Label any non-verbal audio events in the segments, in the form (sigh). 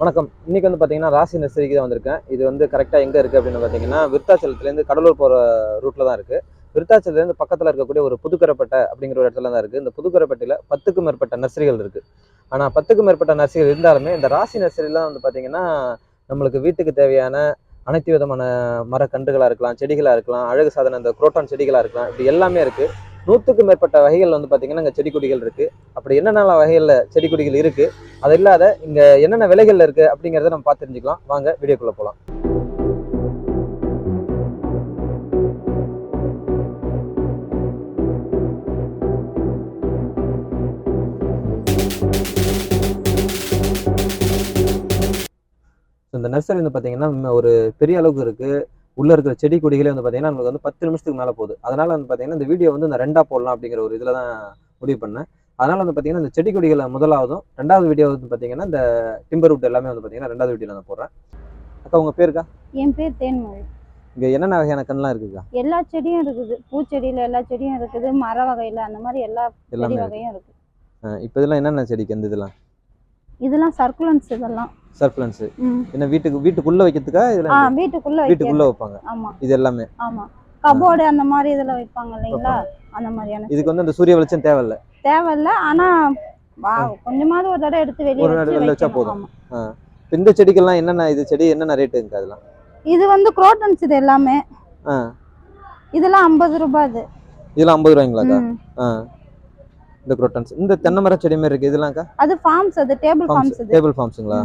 வணக்கம். இன்னைக்கு வந்து பார்த்தீங்கன்னா ராசி நர்சரிக்கு தான் வந்திருக்கேன். இது வந்து கரெக்டாக எங்கே இருக்குது அப்படின்னு பார்த்தீங்கன்னா விருத்தாச்சலத்துலேருந்து கடலூர் போகிற ரூட்டில் தான் இருக்குது விருத்தாச்சலத்துலேருந்து பக்கத்தில் இருக்கக்கூடிய ஒரு புதுக்கரைப்பட்டை அப்படிங்கிற ஒரு இடத்துல தான் இருக்குது இந்த புதுக்கரைப்பட்டியில் பத்துக்கும் மேற்பட்ட நர்சரிகள் இருக்குது ஆனால் பத்துக்கும் மேற்பட்ட நர்சரிகள் இருந்தாலுமே இந்த ராசி நர்சரிலாம் வந்து பார்த்தீங்கன்னா நம்மளுக்கு வீட்டுக்கு தேவையான அனைத்து விதமான மரக்கன்றுகளாக இருக்கலாம் செடிகளாக இருக்கலாம் அழகு சாதன இந்த குரோட்டான் செடிகளாக இருக்கலாம் இப்படி எல்லாமே இருக்குது நூற்றுக்கும் மேற்பட்ட வகைகள் வந்து பார்த்திங்கன்னா இங்கே செடி கொடிகள் இருக்குது அப்படி என்னென்ன வகைகளில் செடி கொடிகள் இருக்குது அது இல்லாத இங்கே என்னென்ன விலைகள்ல இருக்கு அப்படிங்கிறத நம்ம பார்த்து தெரிஞ்சுக்கலாம். வாங்க வீடியோக்குள்ள போகலாம் இந்த நர்சரி வந்து பார்த்தீங்கன்னா ஒரு பெரிய அளவுக்கு இருக்கு. உள்ள இருக்கிற செடி கொடிகளே வந்து பார்த்தீங்கன்னா நமக்கு வந்து பத்து நிமிஷத்துக்கு மேலே போகுது. அதனால வந்து பார்த்தீங்கன்னா இந்த வீடியோ வந்து நான் ரெண்டா போடலாம் அப்படிங்கிற ஒரு இதில் தான் முடிவு பண்ணேன். அதனால வந்து பார்த்தீங்கன்னா இந்த செடி கொடிகளை முதலாவதும் ரெண்டாவது வீடியோ வந்து பார்த்தீங்கன்னா இந்த டிம்பர் வுட் எல்லாமே வந்து பார்த்தீங்கன்னா ரெண்டாவது வீடியோவில் நான் போடுறேன். அக்கா உங்கள் பேருக்கா என் பேர் தேன்மொழி. இங்கே என்னென்ன வகையான கண்ணெலாம் இருக்குக்கா? எல்லா செடியும் இருக்குது. பூச்செடியில எல்லா செடியும் இருக்குது. மர வகையில அந்த மாதிரி எல்லா செடி வகையும் இருக்கு. இப்போ இதெல்லாம் என்னென்ன செடிக்கு இந்த இதெல்லாம்? இதெல்லாம் சர்க்குலன்ஸ் இதெல்லாம். சர்ப்ளன்ஸு. என்ன வீட்டுக்கு வீட்டுக்குள்ளே வைக்கிறதுக்கா ஆ இதெல்லாம் வீட்டுக்குள்ள வீட்டுக்குள்ளே வைப்பாங்க. ஆமா. இது எல்லாமே. ஆமா. கபோர்டு அந்த மாதிரி இதுல வைப்பாங்க இல்லைங்களா? அந்த மாதிரியான இதுக்கு வந்து அந்த சூரிய வெளிச்சம் தேவையில்ல. தேவையில்ல ஆனா வா கொஞ்சமாவது ஒரு தடவை எடுத்து வெளியே ஒரு தடவை வெளில வச்சா. போதும். இந்த செடிக்கெல்லாம் என்னென்ன இது செடி என்னென்ன ரேட்டுங்க அதெல்லாம்? இது வந்து குரோட்டன்ஸ் இது எல்லாமே. இதெல்லாம் ஐம்பது ரூபாய் இது இதெல்லாம் ஐம்பது ரூபாய்ங்களாக்கா இந்த குரோட்டன்ஸ் இந்த தென்னை மர செடி மாதிரி இருக்கு. இதெல்லாம்க்கா அது ஃபார்ம்ஸ் அது டேபிள் ஃபார்ம்ஸ் டேபிள் ஃபார்ம்ஸுங்களா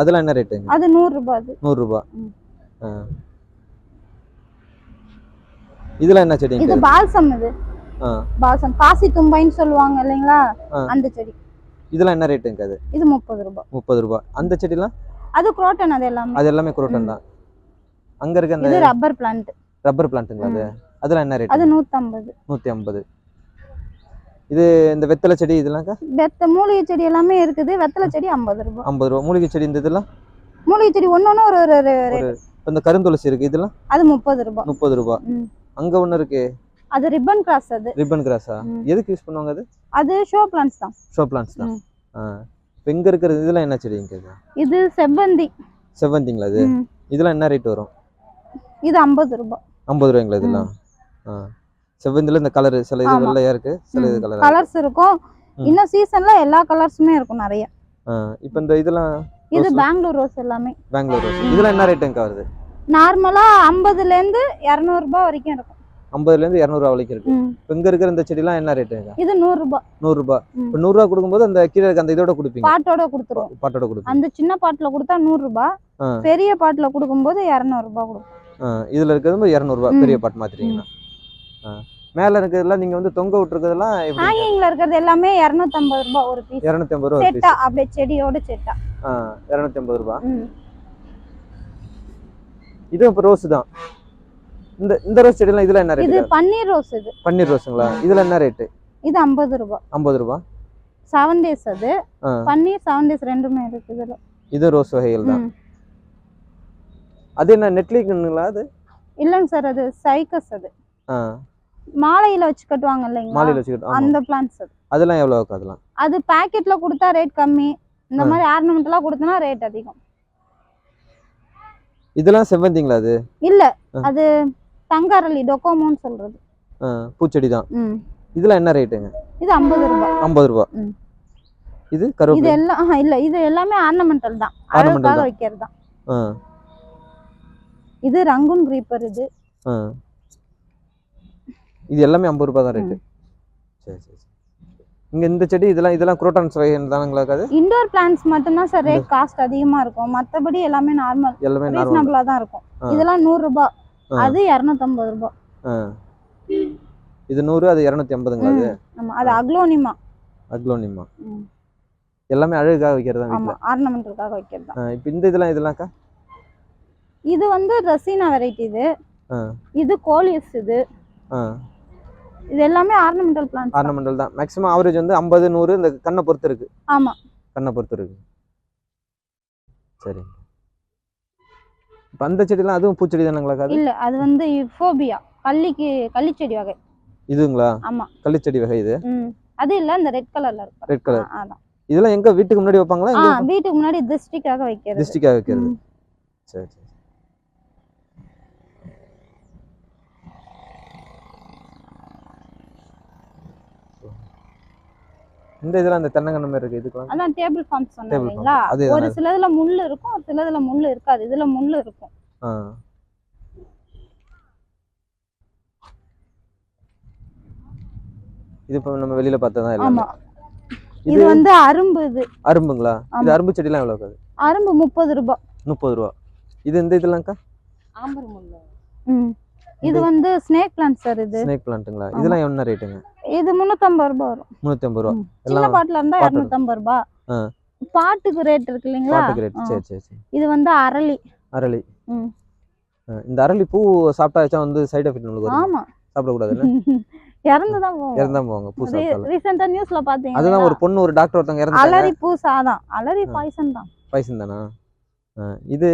அதெல்லாம் என்ன ரேட்டுங்க அது நூறு ரூபாய் அது. நூறுரூபா. இதெல்லாம் என்ன இது செடிங்க பால்சம் இது. பால்சம். காசி தும்பைன்னு சொல்லுவாங்க இல்லைங்களா. அந்த செடி. இதெல்லாம் என்ன ரேட்டுங்க அது? இது முப்பது ரூபாய் முப்பது ரூபா அந்த செடிலாம்? அது குரோட்டன் அது எல்லாமே. அது எல்லாமே குரோட்டன் தான். அங்க இருக்க அந்த இது ரப்பர் பிளான்ட் ரப்பர் பிளான்ட்டுங்களா அது? அதெல்லாம் என்ன அது ரேட் நூத்தம்பது. நூற்றி ஐம்பது இது இந்த வெத்தலை செடி இதெல்லாம்க்கா? வெத்த மூலிகை செடி எல்லாமே இருக்குது. வெத்தலை செடி ஐம்பது ரூபாய். ஐம்பது ரூபா. மூலிகை செடி இந்த இதெல்லாம்? மூலிகை செடி ஒன்னொன்னு ஒரு ஒரு இந்த கருந்துளசி இருக்கு இதெல்லாம்? அது முப்பது ரூபாய். முப்பது ரூபா. ம். அங்க ஒண்ணு இருக்கு? அது ரிப்பன் கிராஸ் அது. ரிப்பன் கிராஸா. எதுக்கு யூஸ் பண்ணுவாங்க அது? அது ஷோ பிளான்ஸ் தான். ஷோ பிளான்ஸ் தான். இப்போ இங்க இருக்கிறது இதெல்லாம் என்ன செடிங்க இது இது செவ்வந்தி. செவ்வந்திங்களா இது. இதெல்லாம் என்ன ரேட் வரும்? இது ஐம்பது ரூபாய். ஐம்பது ரூபாய்ங்களா இதெல்லாம்? ஆ. செவ்வந்தில இந்த கலர் சில இது. வெள்ளையா இருக்கு சில இது கலர் கலர்ஸ் இருக்கும். இன்னும் சீசன்ல எல்லா கலர்ஸுமே இருக்கும் நிறைய இப்போ இந்த இதெல்லாம் இது. பெங்களூர் ரோஸ் எல்லாமே பெங்களூர் ரோஸ் இதெல்லாம் என்ன ரேட்டுங்க வருது நார்மலா ஐம்பதுல இருந்து இருநூறு ரூபாய் வரைக்கும் இருக்கும் ஐம்பதுல இருந்து இரநூறுவா வரைக்கும் இருக்கு. இப்போ இங்க இருக்கிற இந்த செடிலாம் என்ன ரேட்டுங்க இது நூறு ரூபாய் நூறுரூபா ம். இப்போ நூறுரூவா கொடுக்கும்போது அந்த கீழே இருக்க அந்த இதோட கொடுப்பீங்க பாட்டோட கொடுத்துருவோம் பாட்டோட கொடுப்பீங்க அந்த சின்ன பாட்டுல கொடுத்தா நூறு ரூபாய். பெரிய பாட்டுல கொடுக்கும்போது இரநூறு ரூபாய் கொடுப்போம் ஆ, இதுல இருக்கிறது இரநூறுபா. பெரிய பாட்டு மாத்திட்டீங்கன்னா ஆ. மேல இருக்கிறதெல்லாம் நீங்க வந்து தொங்க விட்டுருக்கிறதெல்லாம் எப்படி ஹேங்கிங்ல இருக்கிறது எல்லாமே இரநூத்தம்பது ரூபாய் ஒரு பீஸ் இரநூத்தி ஐம்பது ரூபா செட்டா அப்படியே செடியோட செட்டா. இரநூத்தி ஐம்பது ரூபா ம். இது இப்போ ரோஸ் தான். இந்த இந்த ரோஸ் செடிலாம் இதுல என்ன இது ரேட்டு பன்னீர் ரோஸ் இது. பன்னீர் ரோஸுங்களா இதுல என்ன ரேட்டு இது ஐம்பது ரூபாய். ஐம்பது ரூபா செவன் டேஸ் அது. பன்னீர் செவன் டேஸ் ரெண்டுமே இருக்கு இதுல. இது ரோஸ் வகைகள் தான். அது என்ன நெட்லிக்குங்களா அது? இல்லைங்க சார் அது சைக்கஸ் அது. மாலையில வச்சு கட்டுவாங்க இல்லைங்களா? மாலையில் ஆமா. அந்த பிளான்ஸ் அது. அதெல்லாம் எவ்வளோ இருக்கும் அதெல்லாம்? அது பாக்கெட்ல கொடுத்தா ரேட் கம்மி. இந்த. மாதிரி ஆர்னமெண்டலா கொடுத்தனா ரேட் அதிகம். இதெல்லாம் செவ்வந்திங்களா அது? இல்ல. அது தங்காரலி டொக்கோமோன்னு சொல்றது. பூச்செடி தான் இதெல்லாம் என்ன ரேட்டுங்க இது ஐம்பது ரூபாய் ஐம்பது ரூபா. ம். இது இது கருவேப்பிலை எல்லாம் ஆஹா, இல்ல இது எல்லாமே ஆர்னமெண்டல் தான். அழகுக்காக. வைக்கிறது தான் இது ரங்குன் கிரீப்பர் இது. இது எல்லாமே ஐம்பது ரூபாய் தான் ரேட்டு சரி சரி இங்க இந்த செடி இதெல்லாம் இதெல்லாம் குரோட்டான்ஸ் வகை தானுங்களா அது? இண்டோர் பிளான்ஸ் மட்டும்தான் சார் ரேட் காஸ்ட் அதிகமா இருக்கும். மத்தபடி எல்லாமே நார்மல் எல்லாமே ரீசனபிளா தான் இருக்கும். இதெல்லாம் நூறு ரூபாய். அது இரநூத்தம்பது ரூபாய். இது நூறு அது இரநூத்தி ஐம்பதுங்களா அது. ஆமா. அது அக்லோனிமா. அக்லோனிமா. எல்லாமே அழகுக்காக வைக்கிறது தான் ஆமா வீட்டில் ஆர்னமெண்டலுக்காக வைக்கிறது. தான் இப்போ இந்த இதெல்லாம் இதெல்லாம்க்கா? இது வந்து ரசீனா வெரைட்டி இது. இது கோலியஸ் இது. இது எல்லாமே ஆர்னமெண்டல் பிளான்ஸ் ஆர்னமெண்டல் தான். மேக்ஸிமம் ஆவரேஜ் வந்து ஐம்பது நூறு இந்த கண்ணை பொறுத்து இருக்கு. ஆமா. கண்ணை பொறுத்து இருக்கு. சரி. இப்போ அந்த செடிலாம் அதுவும் பூச்செடி தானுங்களா இல்ல அது வந்து ஃபோபியா கள்ளிக்கு கள்ளிச்செடி வகை. இதுங்களா? ஆமா. கள்ளிச்செடி வகை இது? அது இல்ல இந்த ரெட் கலர்ல இருக்கு ரெட் கலர் அதான். இதெல்லாம் எங்க வீட்டுக்கு முன்னாடி வைப்பாங்களா? வீட்டுக்கு? முன்னாடி திருஷ்டிக்காக வைக்கிறது. டிஸ்ட்ரிக்டாக வைக்கிறது. சரி சரி. இந்த இதெல்லாம் அந்த தென்னங்கண்ணு மாதிரி இருக்கு இதுக்கெல்லாம் அதான் டேபிள் ஃபார்ம். அது ஒரு சிலதுல முள்ளு இருக்கும் ஒரு சிலதுல முள்ளு இருக்காது. இதுல முள்ளு இருக்கும். இது இப்போ நம்ம வெளியில பார்த்ததான் எல்லாமே ஆமா. இது வந்து அரும்பு இது. அரும்புங்களா? இது. அரும்பு செடிலாம் எவ்வளோ இருக்காது அரும்பு முப்பது ரூபாய் முப்பது ரூபா. இது இந்த இதெல்லாம்க்கா ஆம்பர் முள்ளு. ம். இது வந்து ஸ்னேக் பிளான்ட் சார் இது. ஸ்னேக் பிளான்ட்டுங்களா. இதெல்லாம் என்ன ரேட்டுங்க? இது முந்நூத்தம்பது ரூபாய் வரும். ஐம்பது ரூபா. சின்ன பாட்டில் இருந்தா. இரநூத்தம்பது ரூபாய். பாட்டுக்கு ரேட் இருக்கு இல்லைங்களா? பாட்டுக்கு ரேட் ஆ. சரி சரி சரி. இது வந்து அரளி. அரளி. இந்த அரளி பூ சாப்பிட்டா வந்து சைடு எஃபெக்ட் வரும்? ஆமா. சாப்பிடக்கூடாதுல்ல (laughs) இறந்துதான் போகும். இறந்தா போவாங்க பூ சாப்பிட்டாலும். ரீசெண்டா நியூஸ்ல அதுதான் பாத்தீங்க ஒரு பொண்ணு ஒரு டாக்டர் ஒருத்தவங்க இறந்தாங்க அலரி பூ சாதம். அலரி. பாய்சன் தான். பாய்சன் தானா? இது?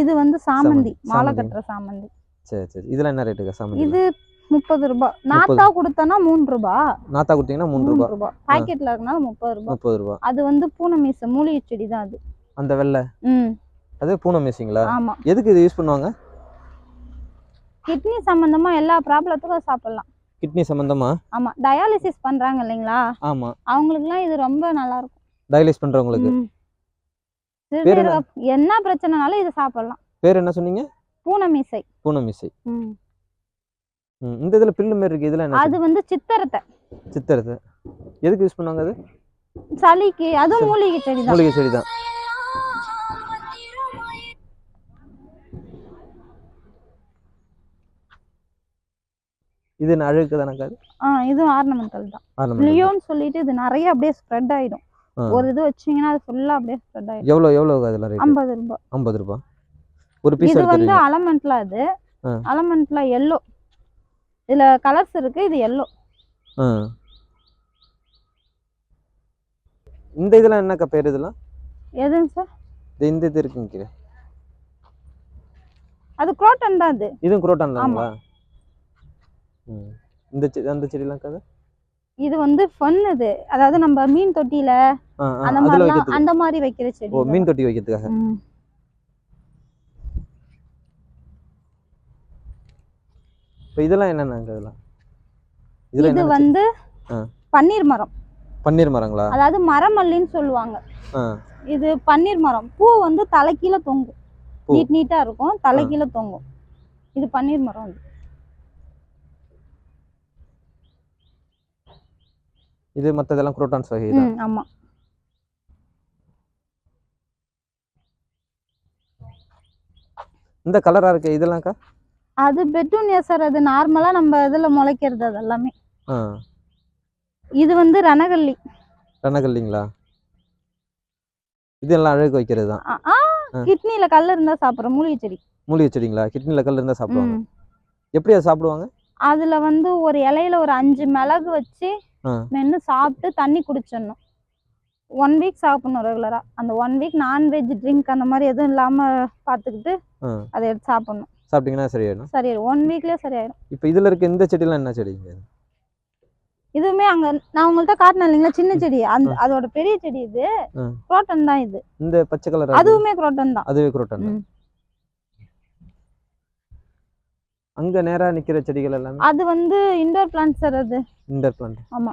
இது வந்து சாமந்தி. மாலை. கட்டுற சாமந்தி. சரி சரி. இதெல்லாம் என்ன ரேட்டுக்கா சாமந்தி? இது முப்பது ரூபாய் நாத்தா கொடுத்தனா மூணு ரூபாய் நாத்தா கொடுத்தீங்கன்னா மூணு மூணு ரூபா. ரூபாய் பாக்கெட்ல இருக்கனால முப்பது ரூபாய் முப்பது ரூபா. அது வந்து பூனை மீச மூலிகை செடி தான் அது. அந்த வெள்ளை? ம். அது பூனை மிஸ்ஸிங்களா ஆமா. எதுக்கு இது யூஸ் பண்ணுவாங்க? கிட்னி சம்பந்தமா எல்லா ப்ராப்ளத்துக்கும் சாப்பிடலாம். கிட்னி சம்பந்தமா? ஆமா. டயாலிசிஸ் பண்றாங்க இல்லைங்களா? ஆமா. அவங்களுக்குலாம் இது ரொம்ப நல்லா இருக்கும் டயலிஸ் பண்றவங்களுக்கு என்ன? பிரச்சனைனாலும் இது சாப்பிடலாம். பேர் என்ன சொன்னீங்க? பூனை மீசை. பூனை மிஸ்ஸை ம். ம், இந்த இதுல பில்லு மாதிரி இருக்கு. இதெல்லாம் என்ன அது வந்து சித்தரத்தை. சித்தரது எதுக்கு யூஸ் பண்ணுவாங்க அது? சளிக்கு அதுவும் மூலிகை செடி தான் மூலிகை செடி தான் இது அழுக்கு தானக்கா அது ஆ இதுவும் ஆர்னமெண்டல் தான். லியோன்னு சொல்லிட்டு இது நிறைய அப்படியே ஸ்ப்ரெட் ஆயிடும். ஒரு இது வச்சீங்கன்னா அது ஃபுல்லா அப்படியே ஸ்ப்ரெட் ஆயிடும். எவ்வளோ எவ்வளோ அதெல்லாம் ரேட் ஐம்பது ரூபாய் ஐம்பது ரூபா. ஒரு பீஸ் இது வந்து அலமெண்ட்ல அது. அலமெண்ட்ல எல்லோ இதுல கலர்ஸ் இருக்கு இது எல்லோ இந்த இதெல்லாம் என்னக்கா பேர் இதெல்லாம்? எதுங்க சார் இந்த இது இருக்குங்க அது குரோட்டன் தான் அது. இதுவும் குரோட்டான் தாங்களா ம். இந்த அந்த செடிலாம் கதை இது வந்து ஃபன் இது. அதாவது நம்ம மீன் தொட்டியில அந்த வைக்கிறதுக்கு. அந்த மாதிரி வைக்கிற செடி ஓ மீன் தொட்டி வைக்கிறதுக்காக? இப்போ இதெல்லாம் என்னென்னங்க இதெல்லாம்? இதெல்லாம் இது என்ன வந்து ஆ. பன்னீர் மரம். பன்னீர் மரங்களா? அதாவது மரமல்லின்னு சொல்லுவாங்க. ஆ. இது பன்னீர் மரம். பூ வந்து தலைக்கீழ தொங்கும். பூ. நீட் நீட்டா இருக்கும். தலைக்கீழ தொங்கும். இது பன்னீர் மரம் இது. இது மற்றதெல்லாம் குரோட்டான்ஸ் வகை தான் ம் ஆமா. இந்த கலராக இருக்கு? இதெல்லாம்க்கா? அது பெட்டூனியா சார் அது நார்மலா நம்ம இதுல முளைக்கிறது அது எல்லாமே. ஆ. இது வந்து ரணகல்லி. ரணகல்லிங்களா? இதெல்லாம் அழகு வைக்கிறது தான். கிட்னில கல் இருந்தா சாப்பிடுற மூலிகை செடி. மூலிகை செடிங்களா? கிட்னியில் கல் இருந்தால் சாப்பிடுவாங்க. எப்படி அதை சாப்பிடுவாங்க? அதுல வந்து ஒரு இலையில ஒரு அஞ்சு மிளகு வச்சு. மென்று சாப்பிட்டு தண்ணி குடிச்சிடணும். ஒன் வீக் சாப்பிடணும் ரெகுலரா அந்த ஒன் வீக் நான்வெஜ் ட்ரிங்க் அந்த மாதிரி எதுவும் இல்லாம பார்த்துக்கிட்டு ஆ. அதை எடுத்து சாப்பிடணும். சாப்பிட்டீங்கன்னா சரியாயிடும். சரியாயிடும். ஒன் வீக்லயே சரியாயிடும். இப்போ இதில் இருக்க இந்த செடிலாம் என்ன செடிங்க இதுவுமே அங்க நான் உங்கள்ட்ட காட்டினேன் இல்லைங்களா? சின்ன செடி. அந்த அதோட பெரிய செடி இது. குரோட்டன் தான் இது. இந்த பச்சை கலர் அதுவுமே குரோட்டன் தான். அதுவே குரோட்டன். அங்க நேரா நிக்கிற செடிகள் எல்லாமே? அது வந்து இண்டோர் பிளான்ட் சார் அது. இண்டர் பிளான்ட் ஆமா.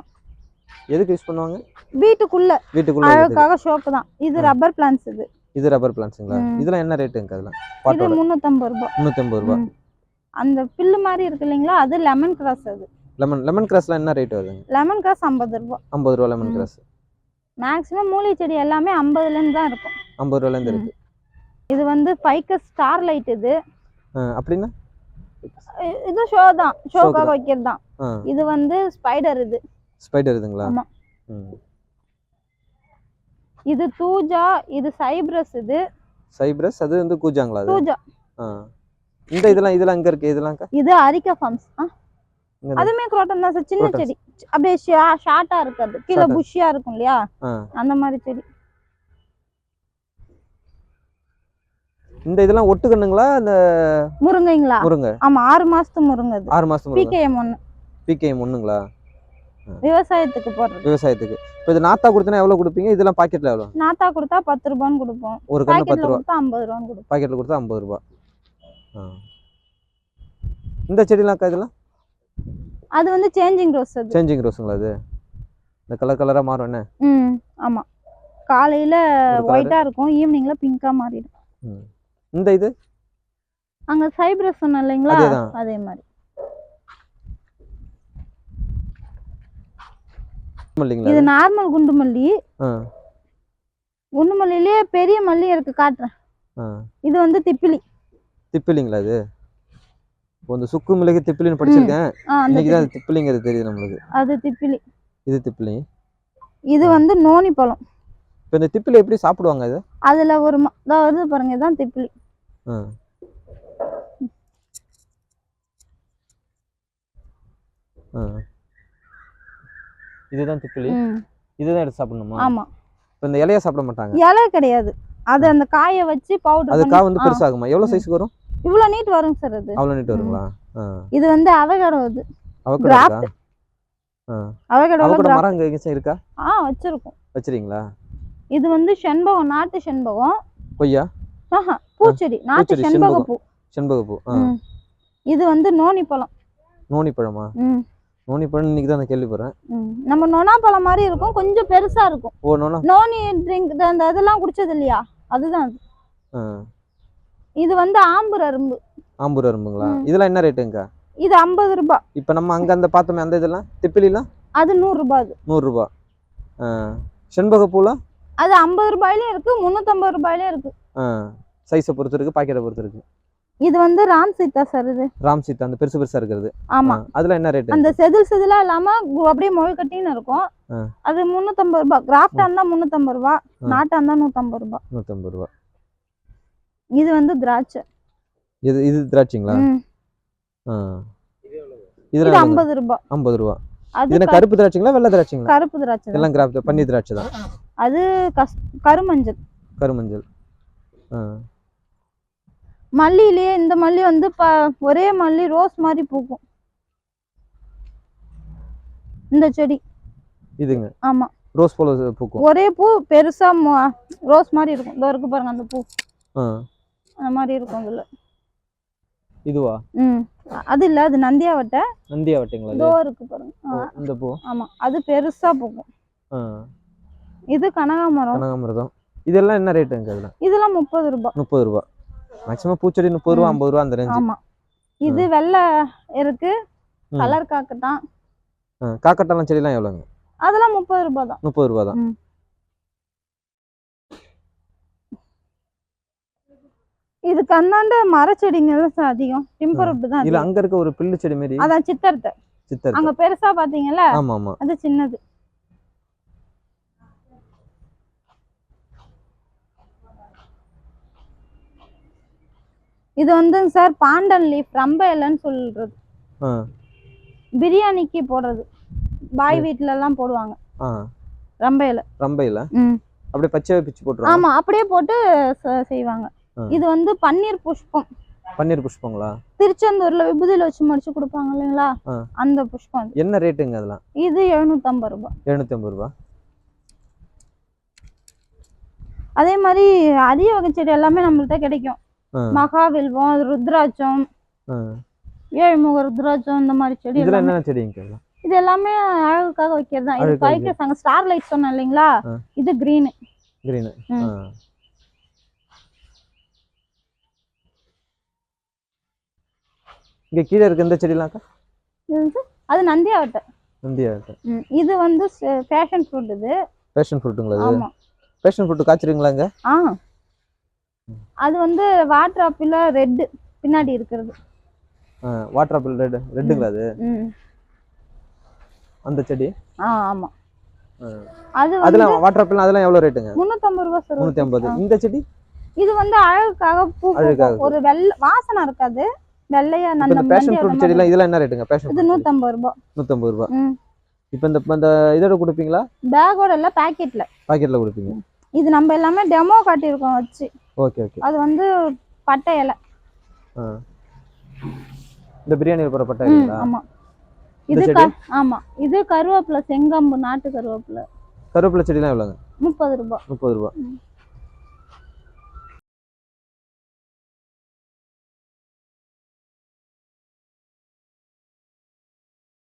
எதுக்கு யூஸ் பண்ணுவாங்க? வீட்டுக்குள்ள. வீட்டுக்குள்ள. அழகாக ஷோப்பு தான். இது ரப்பர் பிளான்ட்ஸ் இது. இது ரப்பர் பிளான்ட்ஸுங்களா. இதெல்லாம் என்ன ரேட்டுங்க அதெல்லாம் பாட்டோட முந்நூற்றம்பது ரூபாய் முந்நூற்றம்பது ரூபா. அந்த பில்லு மாதிரி இருக்கு இல்லைங்களா அது லெமன் கிராஸ் அது. லெமன் லெமன் கிராஸ்லாம் என்ன ரேட் வருதுங்க? லெமன் கிராஸ் ஐம்பது ரூபாய் ஐம்பது ரூபா லெமன். கிராஸ் மேக்ஸிமம் மூலிகை செடி எல்லாமே ஐம்பதுலேருந்து தான் இருக்கும். ஐம்பது ரூபாலேருந்து. இருக்கு. இது வந்து ஃபைக்கஸ் ஸ்டார் லைட் இது அப்படின்னா? இது ஷோ தான். ஷோக்காக. வைக்கிறது தான். இது வந்து ஸ்பைடர் இது. ஸ்பைடர் இதுங்களா? ஆமா. இது தூஜா இது சைப்ரஸ் இது சைப்ரஸ் அது வந்து கூஜாங்களா தூஜா. இந்த இதெல்லாம் இதெல்லாம் இங்க இருக்கு? இதெல்லாம்க்கா இது அரிக்கா ஃபார்ம்ஸ் அதுமே குரோட்டன் தான் சார். சின்ன. செடி. அப்படியே ஷார்ட்டா இருக்காது கீழே. புஷ்ஷியா இருக்கும் இல்லையா? அந்த மாதிரி செடி. இந்த இதெல்லாம் ஒட்டுக்கண்ணுங்களா? இந்த முருங்கைங்களா? முருங்கை. ஆமா ஆறு மாசத்து முருங்கை ஆறு மாசம் பிகேஎம் ஒன்று பிகேஎம் ஒண்ணுங்களா விவசாயத்துக்கு போடுறது. விவசாயத்துக்கு. இப்போ இது நாத்தா கொடுத்தனா எவ்வளோ கொடுப்பீங்க? இதெல்லாம் பாக்கெட்டில் எவ்வளோ நாத்தா கொடுத்தா பத்து ரூபான்னு கொடுப்போம். ஒரு பாக்கெட்ல பத்து ரூபா. ஐம்பது ரூபான்னு கொடுப்போம். பாக்கெட்டில் கொடுத்தா ஐம்பது ரூபா. இந்த செடிலாம் இதெல்லாம்? அது வந்து சேஞ்சிங் ரோஸ் அது. சேஞ்சிங் ரோஸுங்களா அது இந்த கலர் கலராக மாறும் என்ன? ம் ஆமா. காலையில. ஒயிட்டா இருக்கும் ஈவினிங்ல பிங்கா மாறிடும். இந்த இது? அங்க சைப்ரஸ் சொன்னேன் இல்லைங்களா. அதே மாதிரி இல்லைங்களா இது நார்மல் குண்டு மல்லி குண்டு மல்லியிலேயே பெரிய மல்லி இருக்கு காட்டுறேன். இது வந்து திப்பிலி. திப்பிலிங்களா இப்போ இந்த சுக்கு மிளகு திப்பிலின்னு படிச்சிருக்கேன். இன்னைக்கு தான் திப்பிலிங்கிறது தெரியுது நம்மளுக்கு. அது திப்பிலி. இது திப்பிலி. இது வந்து நோனி பழம். இப்போ இந்த திப்பிலி எப்படி சாப்பிடுவாங்க இது? அதுல ஒரு இதோ வருது பாருங்க இதுதான் திப்பிலி. ஆ. ஆ. இதுதான் திப்பிலி. இதுதான் எடுத்து சாப்பிடணுமா? ஆமா. இப்போ இந்த இலைய சாப்பிட மாட்டாங்க. இலை கிடையாது. அது அந்த காயை வச்சு அது பவுடர் கா வந்து பெருசாகுமா? எவ்வளோ. சைஸ்க்கு வரும்? இவ்வளவு நீட் வருங்க சார் அது. அவ்வளோ நீட்டு வருங்களா? இது வந்து அவகடோ இது அவக்கடா Graft. இருக்கா? ஆ. அவகடோ அவக்கட மரம் எங்கேயும் இருக்கா? ஆ வச்சிருக்கோம். வச்சிருக்கீங்களா? இது வந்து செண்பகம் நாட்டு செண்பகம். கொய்யா? ஆஹா பூச்செடி. நாட்டு செண்பக. பூ செண்பகப்பூ. ஆ. ம். இது வந்து நோனி பழம். நோனி பழமா? நோனி பழம் இன்னைக்கு தான் கேள்விப்படுறேன். நம்ம நொனா பழம் மாதிரி இருக்கும். கொஞ்சம் பெருசா இருக்கும். ஓ நோனா? நோனி ட்ரிங்க் அந்த இதெல்லாம் குடிச்சது இல்லையா? அதுதான் இது வந்து ஆம்பூர் அரும்பு. ஆம்பூர் அரும்புங்களா. இதெல்லாம் என்ன ரேட்டுங்கக்கா இது ஐம்பது ரூபாய் இப்போ நம்ம அங்கே அந்த பார்த்தோமே அந்த இதெல்லாம்? திப்பிலிலாம்? அது நூறு ரூபாய் அது. நூறுரூபா ஆ. செண்பகப்பூலாம் அது ஐம்பது ரூபாயிலயும் இருக்கு முந்நூற்றம்பது ரூபாயிலயும் இருக்கு. சைஸை பொறுத்து இருக்கு பாக்கெட்டை பொறுத்து இருக்கு. இது வந்து ராம் சீதா சார் இது. ராம் சீதா அந்த பெருசு பெருசா இருக்கிறது. ஆமா. அதுல என்ன ரேட்டு அந்த செதில் செதிலா இல்லாம அப்படியே மொழி கட்டின்னு இருக்கும். அது முந்நூற்றம்பது ரூபாய் கிராஃப்டா இருந்தா முந்நூற்றம்பது ரூபாய். நாட்டா இருந்தா நூற்றம்பது ரூபாய் நூற்றம்பது ரூபா. இது வந்து திராட்சை. இது இது திராட்சைங்களா? ம். ஆ. இது ஐம்பது ரூபாய் ஐம்பது ரூபா. அது இது கருப்பு திராட்சைங்களா வெள்ளை திராட்சைங்களா? கருப்பு திராட்சை. எல்லாம் கிராப் பன்னீர் திராட்சை தான். அது கருமஞ்சள். கருமஞ்சள். ஆ. மல்லியிலேயே இந்த மல்லி வந்து ப ஒரே மல்லி ரோஸ் மாதிரி பூக்கும். இந்த செடி. இதுங்க? ஆமா. ரோஸ் போல பூக்கும். ஒரே பூ பெருசா ரோஸ் மாதிரி இருக்கும். இதோ இருக்கு பாருங்க அந்த பூ. அந்த மாதிரி இருக்கும் இதுல. இதுவா? ம். அது இல்ல அது நந்தியாவட்டை நந்தியா வட்டிங்களா இது இருக்கு பாருங்க. இந்த பூ? ஆமா. அது பெருசா பூக்கும். இது கனகாமரம். கனகாமிரதம் இதெல்லாம் என்ன ரேட்டுங்க அதெல்லாம் இதெல்லாம் முப்பது ரூபாய் முப்பது ரூபா. மேக்ஸிமம் பூச்செடி முப்பது ரூபா. ஐம்பது ரூபா அந்த ரேஞ்சு ஆமா. இது வெள்ளை இருக்கு. கலர் காக்கட்டான் காக்கட்டாலாம் செடிலாம் எவ்வளோங்க? அதெல்லாம் முப்பது ரூபாய் தான். முப்பது ரூபா தான். ம். இதுக்கு அந்தாண்ட மரச்செடிங்க தான் அதிகம். டிம்பர் தான் அதிகம். அங்க இருக்க ஒரு பில்லு செடி மாரி? அதான் சித்தர்த்த சித்தர் அங்க பெருசா பாத்தீங்கல்ல? ஆமா ஆமா அது சின்னது. இது வந்து சார் பாண்டன் லீஃப் ரம்ப இலைன்னு சொல்றது. பிரியாணிக்கு போடுறது. பாய் வீட்ல எல்லாம் போடுவாங்க. ரம்ப இலை. ரம்பையில ம். அப்படியே பச்சையா பிச்சு போட்டுருவாங்க? ஆமா அப்படியே போட்டு செய்வாங்க. இது வந்து பன்னீர் புஷ்பம். பன்னீர் புஷ்பங்களா? திருச்செந்தூர்ல விபூதியில வச்சு மடிச்சு கொடுப்பாங்க இல்லைங்களா. அந்த புஷ்பம். என்ன ரேட்டுங்க அதெல்லாம்? இது எழுநூத்தம்பது ரூபாய் எழுநூத்தி ஐம்பது ரூபா. அதே மாதிரி அரிய வகை செடி எல்லாமே நம்மள்ட்ட கிடைக்கும். மகாவில்வம் ருத்ராட்சம். ஏழுமுக ருத்ராட்சம் இந்த மாதிரி செடி என்ன செடிங்க? இது எல்லாமே அழகுக்காக வைக்கிறது தான் இது அங்க ஸ்டார் லைட் சொன்னேன் இல்லைங்களா. இது கிரீன். கிரீனு. இங்க கீழே இருக்க இந்த செடிலாம்க்கா அது நந்தியாவட்டை. ம், இது வந்து ஃபேஷன் ஃப்ரூட் இது. பேஷன் ஃப்ரூட்டுங்களா அது ஆமா. பேஷன் ஃப்ரூட் காய்ச்சிருங்களாங்க ஆ. அது வந்து வாட்டர் ஆப்பிள் ரெட் பின்னாடி இருக்கிறது. வாட்டர் ஆப்பிள் ரெட் ரெட்டுங்களா அது? அந்த செடி? ஆ ஆமா. அது அதெல்லாம் வாட்டர் ஆப்பிள் அதெல்லாம் எவ்வளவு ரேட்டுங்க முந்நூற்றம்பது ரூபா சார். முந்நூத்தி ஐம்பது இந்த செடி? இது வந்து அழகுக்காக பூ. ஒரு வெள்ளை வாசனை இருக்காது. வெள்ளையா இந்த பேஷன் ஃப்ரூட் அந்த செடிலாம் இதெல்லாம் என்ன ரேட்டுங்க பேஷன் இது நூற்றம்பது ரூபா. நூற்றம்பது ரூபா. ம். இப்போ இந்த இந்த இதோட கொடுப்பீங்களா? பேக்கோட இல்லை பேக்கெட்ல பாக்கெட்ல கொடுப்பீங்க. இது நம்ம எல்லாமே டெமோ காட்டியிருக்கோம் வச்சு. Okay okay. அது வந்து பட்டை இலை. இந்த பிரியாணி போகிற பட்டை இல்லைங்களா? ஆமா. இது ஆமா. இது கருவேப்பிலை செங்கம்பு நாட்டு கருவேப்பிலை. கருவேப்பிலை செடிலாம் எவ்வளோங்க? முப்பது ரூபாய் முப்பது ரூபா. ம்.